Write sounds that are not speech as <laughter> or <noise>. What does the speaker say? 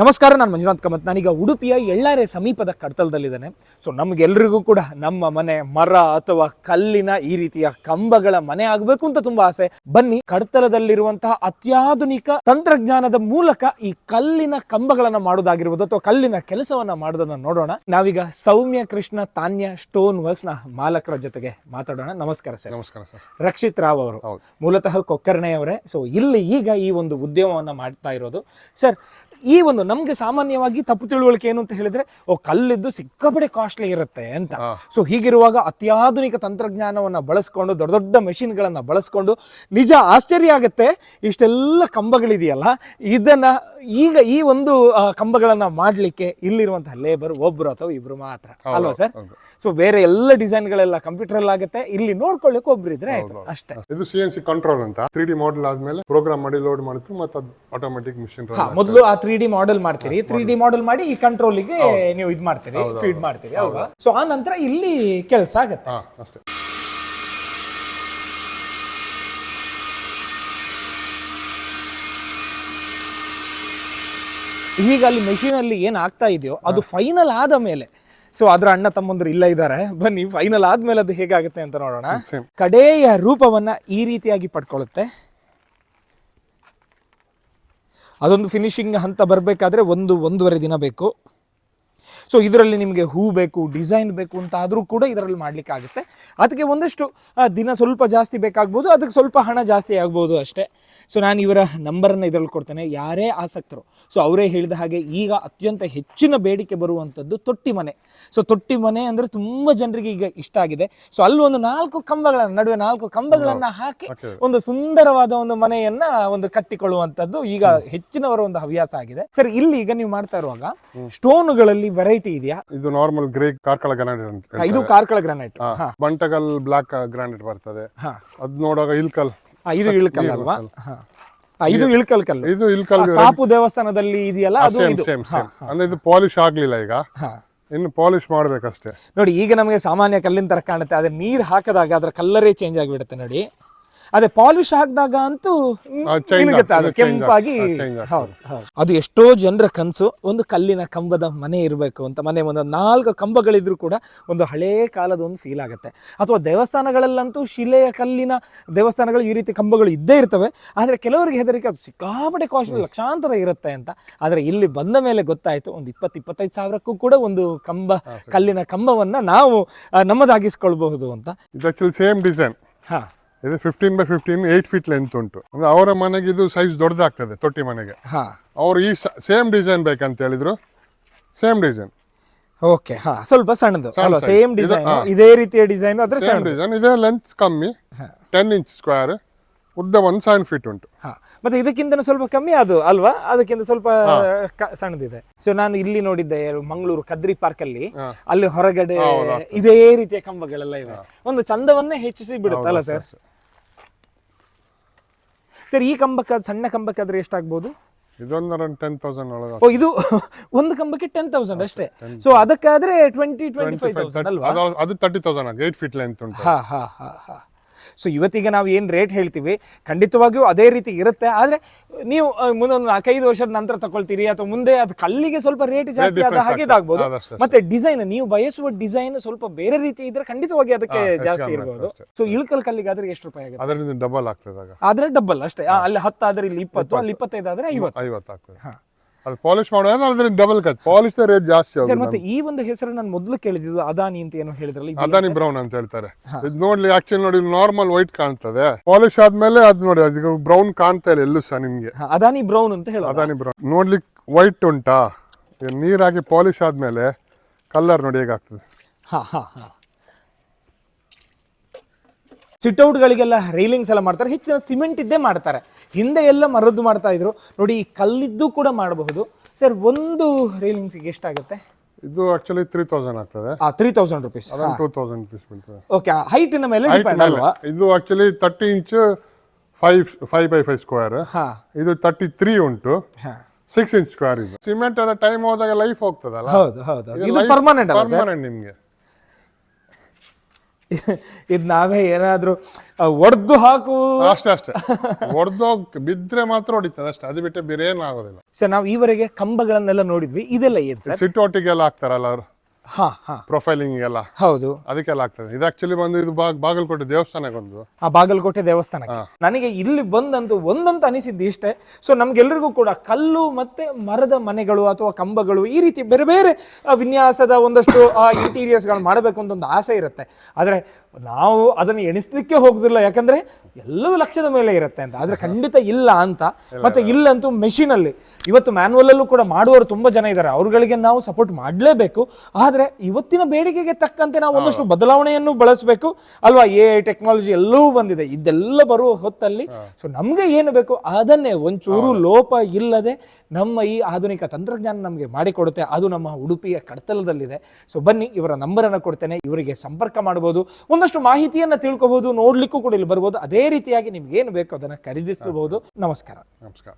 ನಮಸ್ಕಾರ ನಾನು ಮಂಜುನಾಥ್ ಕಮತ್. ನಾನೀಗ ಉಡುಪಿಯ ಎಳ್ಳಾರೆ ಸಮೀಪದ ಕಡ್ತಲದಲ್ಲಿದ್ದೇನೆ. ಸೊ ನಮಗೆಲ್ಲರಿಗೂ ಕೂಡ ನಮ್ಮ ಮನೆ ಮರ ಅಥವಾ ಕಲ್ಲಿನ ಈ ರೀತಿಯ ಕಂಬಗಳ ಮನೆ ಆಗಬೇಕು ಅಂತ ತುಂಬಾ ಆಸೆ. ಬನ್ನಿ ಕಡ್ತಲದಲ್ಲಿರುವಂತಹ ಅತ್ಯಾಧುನಿಕ ತಂತ್ರಜ್ಞಾನದ ಮೂಲಕ ಈ ಕಲ್ಲಿನ ಕಂಬಗಳನ್ನ ಮಾಡೋದಾಗಿರ್ಬೋದು ಅಥವಾ ಕಲ್ಲಿನ ಕೆಲಸವನ್ನ ಮಾಡೋದನ್ನ ನೋಡೋಣ. ನಾವೀಗ ಸೌಮ್ಯ ಕೃಷ್ಣ ತಾನ್ಯ ಸ್ಟೋನ್ ವರ್ಕ್ಸ್ನ ಮಾಲಕರ ಜೊತೆಗೆ ಮಾತಾಡೋಣ. ನಮಸ್ಕಾರ ಸರ್. ನಮಸ್ಕಾರ ಸರ್. ರಕ್ಷಿತ್ ರಾವ್ ಅವರು. ಮೂಲತಃ ಕೊಕ್ಕರ್ಣೆಯವರೇ. ಸೊ ಇಲ್ಲಿ ಈಗ ಈ ಒಂದು ಉದ್ಯಮವನ್ನ ಮಾಡ್ತಾ ಇರೋದು. ಸರ್ ಈ ಒಂದು ನಮ್ಗೆ ಸಾಮಾನ್ಯವಾಗಿ ತಪ್ಪು ತಿಳುವಳಿಕೆ ಏನು ಅಂತ ಹೇಳಿದ್ರೆ ಓ ಕಲ್ಲಿದ್ದು ಸಿಕ್ಕಾಪಟ್ಟೆ ಕಾಸ್ಟ್ಲಿ ಇರುತ್ತೆ ಅಂತ. ಸೊ ಹೀಗಿರುವಾಗ ಅತ್ಯಾಧುನಿಕ ತಂತ್ರಜ್ಞಾನವನ್ನ ಬಳಸ್ಕೊಂಡು ದೊಡ್ಡ ದೊಡ್ಡ ಮೆಷಿನ್ಗಳನ್ನ ಬಳಸ್ಕೊಂಡು ನಿಜ ಆಶ್ಚರ್ಯ ಆಗುತ್ತೆ ಇಷ್ಟೆಲ್ಲ ಕಂಬಗಳಿದೆಯಲ್ಲ ಇದನ್ನ ಈಗ ಈ ಒಂದು ಕಂಬಗಳನ್ನ ಮಾಡ್ಲಿಕ್ಕೆ ಇಲ್ಲಿರುವಂತಹ ಲೇಬರ್ ಒಬ್ರು ಅಥವಾ ಇಬ್ರು ಮಾತ್ರ. ಅಲ್ವಾ ಸರ್. ಸೊ ಬೇರೆ ಎಲ್ಲ ಡಿಸೈನ್ಗಳೆಲ್ಲ ಕಂಪ್ಯೂಟರ್ ಅಲ್ಲಿ ಆಗುತ್ತೆ ಇಲ್ಲಿ ನೋಡ್ಕೊಳ್ಳಿಕ್ಕೆ ಒಬ್ರು ಇದ್ರೆ ಆಯ್ತು ಅಷ್ಟೇ. ಇದು ಸಿ ಎನ್ ಸಿ ಕಂಟ್ರೋಲ್ ಅಂತ. ತ್ರೀ ಡಿ ಮಾಡೆಲ್ ಆದ್ಮೇಲೆ ಪ್ರೋಗ್ರಾಮ್ ಮಾಡಿ ಲೋಡ್ ಮಾಡಿದ್ರು ಮತ್ತೆ ಅದು ಆಟೋಮೆಟಿಕ್ ಮಿಷಿನ್ ಮೊದಲು ಆ ತ್ರೀ ಡಿ ಮಾಡೆಲ್ ಮಾಡ್ತೀರಿ. ತ್ರೀ ಡಿ ಮಾಡೆಲ್ ಮಾಡಿ ಈ ಕಂಟ್ರೋಲಿಗೆ ನೀವು ಇದು ಮಾಡ್ತೀರಿ ಫೀಡ್ ಮಾಡ್ತೀರಿ ಅಲ್ವಾ? ಸೊ ಆ ನಂತರ ಇಲ್ಲಿ ಕೆಲಸ ಆಗತ್ತೆ. ಅಷ್ಟೇ. ಈಗ ಅಲ್ಲಿ ಮೆಷಿನಲ್ಲಿ ಅಲ್ಲಿ ಏನ್ ಆಗ್ತಾ ಇದೆಯೋ ಅದು ಫೈನಲ್ ಆದ ಮೇಲೆ. ಸೊ ಅದ್ರ ಅಣ್ಣ ತಮ್ಮಂದ್ರು ಇಲ್ಲ ಇದ್ದಾರೆ. ಬನ್ನಿ ಫೈನಲ್ ಆದ್ಮೇಲೆ ಅದು ಹೇಗಾಗುತ್ತೆ ಅಂತ ನೋಡೋಣ. ಕಡೆಯ ರೂಪವನ್ನ ಈ ರೀತಿಯಾಗಿ ಪಡ್ಕೊಳ್ಳುತ್ತೆ. ಅದೊಂದು ಫಿನಿಶಿಂಗ್ ಹಂತ ಬರಬೇಕಾದ್ರೆ ಒಂದು ಒಂದೂವರೆ ದಿನ ಬೇಕು. ಸೊ ಇದರಲ್ಲಿ ನಿಮಗೆ ಹೂ ಬೇಕು ಡಿಸೈನ್ ಬೇಕು ಅಂತ ಆದರೂ ಕೂಡ ಇದರಲ್ಲಿ ಮಾಡ್ಲಿಕ್ಕೆ ಆಗುತ್ತೆ. ಅದಕ್ಕೆ ಒಂದಷ್ಟು ದಿನ ಸ್ವಲ್ಪ ಜಾಸ್ತಿ ಬೇಕಾಗ್ಬೋದು ಅದಕ್ಕೆ ಸ್ವಲ್ಪ ಹಣ ಜಾಸ್ತಿ ಆಗ್ಬೋದು ಅಷ್ಟೇ. ಸೊ ನಾನು ಇವರ ನಂಬರನ್ನು ಇದರಲ್ಲಿ ಕೊಡ್ತೇನೆ. ಯಾರೇ ಆಸಕ್ತರು. ಸೊ ಅವರೇ ಹೇಳಿದ ಹಾಗೆ ಈಗ ಅತ್ಯಂತ ಹೆಚ್ಚಿನ ಬೇಡಿಕೆ ಬರುವಂಥದ್ದು ತೊಟ್ಟಿ ಮನೆ. ಸೊ ತೊಟ್ಟಿ ಮನೆ ಅಂದರೆ ತುಂಬ ಜನರಿಗೆ ಈಗ ಇಷ್ಟ ಆಗಿದೆ. ಸೊ ಅಲ್ಲಿ ಒಂದು ನಾಲ್ಕು ಕಂಬಗಳ ನಡುವೆ ನಾಲ್ಕು ಕಂಬಗಳನ್ನು ಹಾಕಿ ಒಂದು ಸುಂದರವಾದ ಒಂದು ಮನೆಯನ್ನ ಒಂದು ಕಟ್ಟಿಕೊಳ್ಳುವಂತದ್ದು ಈಗ ಹೆಚ್ಚಿನವರ ಒಂದು ಹವ್ಯಾಸ ಆಗಿದೆ. ಸರ್ ಇಲ್ಲಿ ಈಗ ನೀವು ಮಾಡ್ತಾ ಇರುವಾಗ ಸ್ಟೋನ್ಗಳಲ್ಲಿ ವೆರೈಟಿ ಇದೆಯಾ? ಇದು ನಾರ್ಮಲ್ ಗ್ರೇ ಕಾರ್ಕಳ ಗ್ರಾನೈಟ್ ಅಂತ ಇದು Karkala granite. Bantakal black granite ಬರ್ತದೆ. ಅದ್ ನೋಡುವಾಗ ಇಲ್ಕಲ್ ಇದು ಇಳ್ಕಲ್ ಅಲ್ವಾ? ಇದು ಇಳ್ಕಲ್ ಕಲ್ಲು. ಇದು ಇಳ್ಕಲ್ ಕಾಪು ದೇವಸ್ಥಾನದಲ್ಲಿ ಇದೆಯಲ್ಲ ಅದು ಇದು. ಅಂದ್ರೆ ಇದು ಪಾಲಿಶ್ ಆಗ್ಲಿಲ್ಲ ಈಗ. ಇನ್ನು ಪಾಲಿಶ್ ಮಾಡ್ಬೇಕಷ್ಟೇ. ನೋಡಿ ಈಗ ನಮಗೆ ಸಾಮಾನ್ಯ ಕಲ್ಲಿನ ತರ ಕಾಣುತ್ತೆ ಅದೇ ನೀರ್ ಹಾಕದಾಗ ಅದರ ಕಲ್ಲರೇ ಚೇಂಜ್ ಆಗಿಬಿಡುತ್ತೆ ನೋಡಿ. ಅದೇ ಪಾಲಿಶ್ ಹಾಕಿದಾಗ ಅಂತೂ ಅದು ಕೆಂಪಾಗಿ. ಹೌದು ಹೌದು. ಅದು ಎಷ್ಟೋ ಜನರ ಕನಸು ಒಂದು ಕಲ್ಲಿನ ಕಂಬದ ಮನೆ ಇರಬೇಕು ಅಂತ ಮನೆ ಒಂದು ನಾಲ್ಕು ಕಂಬಗಳಿದ್ರು ಕೂಡ ಒಂದು ಹಳೇ ಕಾಲದ ಒಂದು ಫೀಲ್ ಆಗುತ್ತೆ. ಅಥವಾ ದೇವಸ್ಥಾನಗಳಲ್ಲಂತೂ ಶಿಲೆಯ ಕಲ್ಲಿನ ದೇವಸ್ಥಾನಗಳು ಈ ರೀತಿ ಕಂಬಗಳು ಇದ್ದೇ ಇರ್ತವೆ ಆದರೆ ಕೆಲವರಿಗೆ ಹೆದರಿಕೆ ಅದು ಸಿಕ್ಕಾಪಟ್ಟೆ ಕಾಸ್ಟ್ಲಿ ಲಕ್ಷಾಂತರ ಇರುತ್ತೆ ಅಂತ. ಆದರೆ ಇಲ್ಲಿ ಬಂದ ಮೇಲೆ ಗೊತ್ತಾಯಿತು ಒಂದು ಇಪ್ಪತ್ತು ಇಪ್ಪತ್ತೈದು ಸಾವಿರಕ್ಕೂ ಕೂಡ ಒಂದು ಕಂಬ ಕಲ್ಲಿನ ಕಂಬವನ್ನ ನಾವು ನಮ್ಮದಾಗಿಸ್ಕೊಳ್ಬಹುದು ಅಂತ. ಸೇಮ್ ಡಿಸೈನ್ ಹಾ. ಇದು fifteen by fifteen eight feet length ಉಂಟು. ಅಂದ್ರೆ ಅವರ ಮನೆಗೆ ಇದು ಸೈಜ್ ದೊಡ್ಡದಾಗ್ತದೆ ತೊಟ್ಟಿ ಮನೆಗೆ. ಹಾ. ಅವ್ರು ಈ ಸೇಮ್ ಡಿಸೈನ್ ಬೇಕಂತ ಹೇಳಿದ್ರು. ಸೇಮ್ ಡಿಸೈನ್ ಓಕೆ ಹಾ ಸ್ವಲ್ಪ ಸಣ್ಣದು. ಅಲ್ವಾ ಸೇಮ್ ಡಿಸೈನ್. ಇದೇ ರೀತಿಯ ಡಿಸೈನ್ ಆದ್ರೆ ಸೇಮ್ ಡಿಸೈನ್ ಇದೇ ಲೆಂತ್ ಕಮ್ಮಿ. ಟೆನ್ ಇಂಚ್ ಸ್ಕ್ವೇರ್ ಉದ್ದ ಒಂದು ಸೆವೆನ್ ಫೀಟ್ ಉಂಟು. ಹಾ ಮತ್ತೆ ಇದಕ್ಕಿಂತ ಸ್ವಲ್ಪ ಕಮ್ಮಿ ಅದು ಅಲ್ವಾ? ಅದಕ್ಕಿಂತ ಸ್ವಲ್ಪ ಕ- ಸಣ್ಣದಿದೆ. ಸೊ ನಾನು ಇಲ್ಲಿ ನೋಡಿದ್ದೆ ಮಂಗಳೂರು ಕದ್ರಿ ಪಾರ್ಕ್ ಅಲ್ಲಿ ಅಲ್ಲಿ ಹೊರಗಡೆ ಇದೇ ರೀತಿಯ ಕಂಬಗಳೆಲ್ಲ ಇವೆ. ಒಂದು ಚಂದವನ್ನೇ ಹೆಚ್ಚಿಸಿ ಬಿಡುತ್ತಲ್ಲ ಸರ್ ಸರ್. ಈ ಕಂಬಕ್ಕೆ ಸಣ್ಣ ಕಂಬಕ್ಕಾದ್ರೆ ಎಷ್ಟಾಗ್ಬೋದು? ಇದೊಂದು ಅರೌಂಡ್ ಟೆನ್ ತೌಸಂಡ್ ಒಳಗೆ ಓ ಇದು <laughs> ಒಂದು ಕಂಬಕ್ಕೆ ಟೆನ್ ತೌಸಂಡ್ ಅಷ್ಟೇ. ಸೊ ಅದಕ್ಕಾದ್ರೆ ಟ್ವೆಂಟಿ ಟ್ವೆಂಟಿ ಫೈವ್ ತೌಸಂಡ್ ಅಲ್ವಾ? ಅದು ತರ್ಟಿ ತೌಸಂಡ್ ಆಗಿ ಏಟ್ ಫೀಟ್ ಲೆಂತ್ ಉಂಟು. ಹಾ ಹಾ ಹಾ ಹಾ. ಸೊ ಇವತ್ತಿಗೆ ನಾವು ಏನು ರೇಟ್ ಹೇಳ್ತೀವಿ ಖಂಡಿತವಾಗಿಯೂ ಅದೇ ರೀತಿ ಇರುತ್ತೆ. ಆದರೆ ನೀವು ಮುಂದೊಂದು ನಾಲ್ಕೈದು ವರ್ಷದ ನಂತರ ತಗೊಳ್ತೀರಿ ಅಥವಾ ಮುಂದೆ ಅದು ಕಲ್ಲಿಗೆ ಸ್ವಲ್ಪ ರೇಟ್ ಜಾಸ್ತಿ ಆದ ಹಾಗೆ. ಇದಾಗ್ಬೋದು. ಮತ್ತೆ ಡಿಸೈನ್ ನೀವು ಬಯಸುವ ಡಿಸೈನ್ ಸ್ವಲ್ಪ ಬೇರೆ ರೀತಿ ಇದ್ರೆ ಖಂಡಿತವಾಗಿ ಅದಕ್ಕೆ ಜಾಸ್ತಿ ಇರ್ಬೋದು. ಸೊ ಇಳ್ಕಲ್ ಕಲ್ಲಿಗಾದ್ರೆ ಎಷ್ಟು ರೂಪಾಯಿ ಆಗುತ್ತೆ? ಅದರಿಂದ ಡಬಲ್ ಆಗ್ತದೆ ಆಗ. ಆದ್ರೆ ಡಬಲ್ ಅಷ್ಟೇ. ಅಲ್ಲಿ ಹತ್ತಾದ್ರೆ ಇಲ್ಲಿ ಇಪ್ಪತ್ತು ಅಲ್ಲಿ ಇಪ್ಪತ್ತೈದು ಆದ್ರೆ ಐವತ್ತು. ಐವತ್ತು ಆಗ್ತದೆ. ಅದು ಪಾಲಿಶ್ ಅದರಿಂದ ಡಬಲ್ ಕಟ್ ಪಾಲಿಶ್ ರೇಟ್ ಜಾಸ್ತಿ ಸರ್ ಮತ್ತೆ ಈ ಒಂದು ಹೆಸರು ನಾನು ಮೊದಲು ಕೇಳಿದ್ದು ಅದಾನಿ ಅಂತ ಏನೋ ಹೇಳಿದ್ರಲ್ಲ ಇದು ಅದಾನಿ ಬ್ರೌನ್ ಅಂತ ಹೇಳ್ತಾರೆ. ಇದು ನೋಡ್ಲಿ ಆಕ್ಚುಲಿ ನೋಡಿ ನಾರ್ಮಲ್ ವೈಟ್ ಕಾಣ್ತದೆ. ಪಾಲಿಶ್ ಆದ್ಮೇಲೆ ಅದು ನೋಡಿ ಅದು ಬ್ರೌನ್ ಕಾಣ್ತಾ ಇಲ್ಲ ಎಲ್ಲೂ ಸಹ ನಿಮ್ಗೆ. ಹಾ, ಅದಾನಿ ಬ್ರೌನ್ ಅಂತ ಹೇಳೋದು? ಅದಾನಿ ಬ್ರೌನ್ ನೋಡ್ಲಿಕ್ಕೆ ವೈಟ್ ಉಂಟಾ? ಈಗ ನೀರಾಗಿ ಪಾಲಿಶ್ ಆದ್ಮೇಲೆ ಕಲರ್ ನೋಡಿ ಹೇಗಾಗ್ತದೆ. ಹಾ ಹಾ ಹಾ. ಸಿಟ್ಔಟ್ಗಳಿಗೆಲ್ಲ ರೈಲಿಂಗ್ಸ್ ಎಲ್ಲ ಮಾಡ್ತಾರೆ. ಹೆಚ್ಚಿನ ಸಿಮೆಂಟ್ ಇದ್ದೇ ಮಾಡ್ತಾರೆ. ಹಿಂದೆ ಎಲ್ಲ ಮರದ್ದು ಮಾಡ್ತಾ ಇದ್ರು. ನೋಡಿ ಈ ಕಲ್ಲಿದ್ದು ಕೂಡ ಮಾಡಬಹುದು. ಸರ್ ಒಂದು ರೈಲಿಂಗ್ಸ್ಗೆ ಎಷ್ಟಾಗುತ್ತೆ? ಇದು ಆಕ್ಚುಲಿ ತ್ರೀ ತೌಸಂಡ್ ಆಗ್ತದೆ. Three thousand rupees two thousand rupees ಬೀಳ್ತದೆ. ಓಕೆ ಹೈಟಿನ ಮೇಲೆ ಡಿಪೆಂಡ್. ಅಲ್ವಾ? ಇದು actually thirty inch five five by five square ಹಾ. ಇದು ತರ್ಟಿ ತ್ರೀ ಉಂಟು ಸಿಕ್ಸ್ ಇಂಚ್ ಸ್ಕ್ವೇರ್ ಇದು. ಸಿಮೆಂಟ್ ಅದ ಟೈಮ್ ಹೋದಾಗ ಲೈಫ್ ಹೋಗ್ತದಲ್ಲ? ಹೌದು ಹೌದು ಇದು ಪರ್ಮನೆಂಟ್ ಪರ್ಮನೆಂಟ್ ನಿಮ್ಗೆ. ಇದು ನಾವೇ ಏನಾದರೂ ಒಡ್ದು ಹಾಕು. ಅಷ್ಟೇ ಅಷ್ಟೇ. ಹೊಡೆದೋಗ್ ಬಿದ್ರೆ ಮಾತ್ರ ಹೊಡಿತದೆ ಅಷ್ಟೇ. ಅದು ಬಿಟ್ಟರೆ ಬೇರೆ ಏನು ಆಗೋದಿಲ್ಲ. ಸರ್ ನಾವು ಈವರೆಗೆ ಕಂಬಗಳನ್ನೆಲ್ಲ ನೋಡಿದ್ವಿ. ಇದೆಲ್ಲ ಏನು ಸರ್? ಸಿಟ್ ಒಟ್ಟಿಗೆಲ್ಲ ಹಾಕ್ತಾರಲ್ಲ ಅವರು? ಹಾ ಹಾ. ಪ್ರೊಫೈಲಿಂಗ್ ಎಲ್ಲ ಹೌದು. ಅದಕ್ಕೆಲ್ಲ ಆಗ್ತದೆ. ಇದು ಆಕ್ಚುಲಿ ಬಂದು ಇದು ಬಾಗ್ ಬಾಗಲಕೋಟೆ ದೇವಸ್ಥಾನಕ್ಕೊಂದು ಆ ಬಾಗಲಕೋಟೆ ದೇವಸ್ಥಾನಕ್ಕೆ. ನನಗೆ ಇಲ್ಲಿ ಬಂದಂತೂ ಒಂದಂತ ಅನಿಸಿದ್ದು ಇಷ್ಟೇ. ಸೊ ನಮ್ಗೆಲ್ಲರಿಗೂ ಕೂಡ ಕಲ್ಲು ಮತ್ತೆ ಮರದ ಮನೆಗಳು ಅಥವಾ ಕಂಬಗಳು ಈ ರೀತಿ ಬೇರೆ ಬೇರೆ ಆ, ವಿನ್ಯಾಸದ ಒಂದಷ್ಟು ಇಂಟೀರಿಯರ್ಸ್ಗಳು ಮಾಡಬೇಕು ಅಂತ ಒಂದು ಆಸೆ ಇರುತ್ತೆ. ಆದರೆ ನಾವು ಅದನ್ನು ಎಣಿಸ್ಲಿಕ್ಕೆ ಹೋಗುದಿಲ್ಲ. ಯಾಕಂದ್ರೆ ಎಲ್ಲವೂ ಲಕ್ಷದ ಮೇಲೆ ಇರುತ್ತೆ ಅಂತ. ಆದ್ರೆ ಖಂಡಿತ ಇಲ್ಲ ಅಂತ. ಮತ್ತೆ ಇಲ್ಲಂತೂ machine ಅಲ್ಲಿ. ಇವತ್ತು manual ಅಲ್ಲೂ ಕೂಡ ಮಾಡುವವರು ತುಂಬಾ ಜನ ಇದ್ದಾರೆ. ಅವ್ರುಗಳಿಗೆ ನಾವು ಸಪೋರ್ಟ್ ಮಾಡಲೇಬೇಕು. ಆದ್ರೆ ಇವತ್ತಿನ ಬೇಡಿಕೆಗೆ ತಕ್ಕಂತೆ ನಾವು ಒಂದಷ್ಟು ಬದಲಾವಣೆಯನ್ನು ಬಳಸಬೇಕು. ಅಲ್ವಾ ಎ ಐ ಟೆಕ್ನಾಲಜಿ ಎಲ್ಲವೂ ಬಂದಿದೆ. ಇದೆಲ್ಲ ಬರುವ ಹೊತ್ತಲ್ಲಿ ಸೊ ನಮ್ಗೆ ಏನು ಬೇಕು? ಅದನ್ನೇ ಒಂಚೂರು ಲೋಪ ಇಲ್ಲದೆ ನಮ್ಮ ಈ ಆಧುನಿಕ ತಂತ್ರಜ್ಞಾನ ನಮಗೆ ಮಾಡಿಕೊಡುತ್ತೆ. ಅದು ನಮ್ಮ ಉಡುಪಿಯ ಕಡತಲದಲ್ಲಿದೆ. ಸೊ ಬನ್ನಿ ಇವರ ನಂಬರನ್ನು ಕೊಡ್ತೇನೆ. ಇವರಿಗೆ ಸಂಪರ್ಕ ಮಾಡಬಹುದು ಒಂದಷ್ಟು ಮಾಹಿತಿಯನ್ನ ತಿಳ್ಕೊಬಹುದು ನೋಡ್ಲಿಕ್ಕೂ ಕೂಡ ಇಲ್ಲಿ ಬರ್ಬೋದು. ಅದೇ ರೀತಿಯಾಗಿ ನಿಮ್ಗೆ ಏನು ಬೇಕು ಅದನ್ನ ಖರೀದಿಸಬಹುದು ನಮಸ್ಕಾರ. ನಮಸ್ಕಾರ.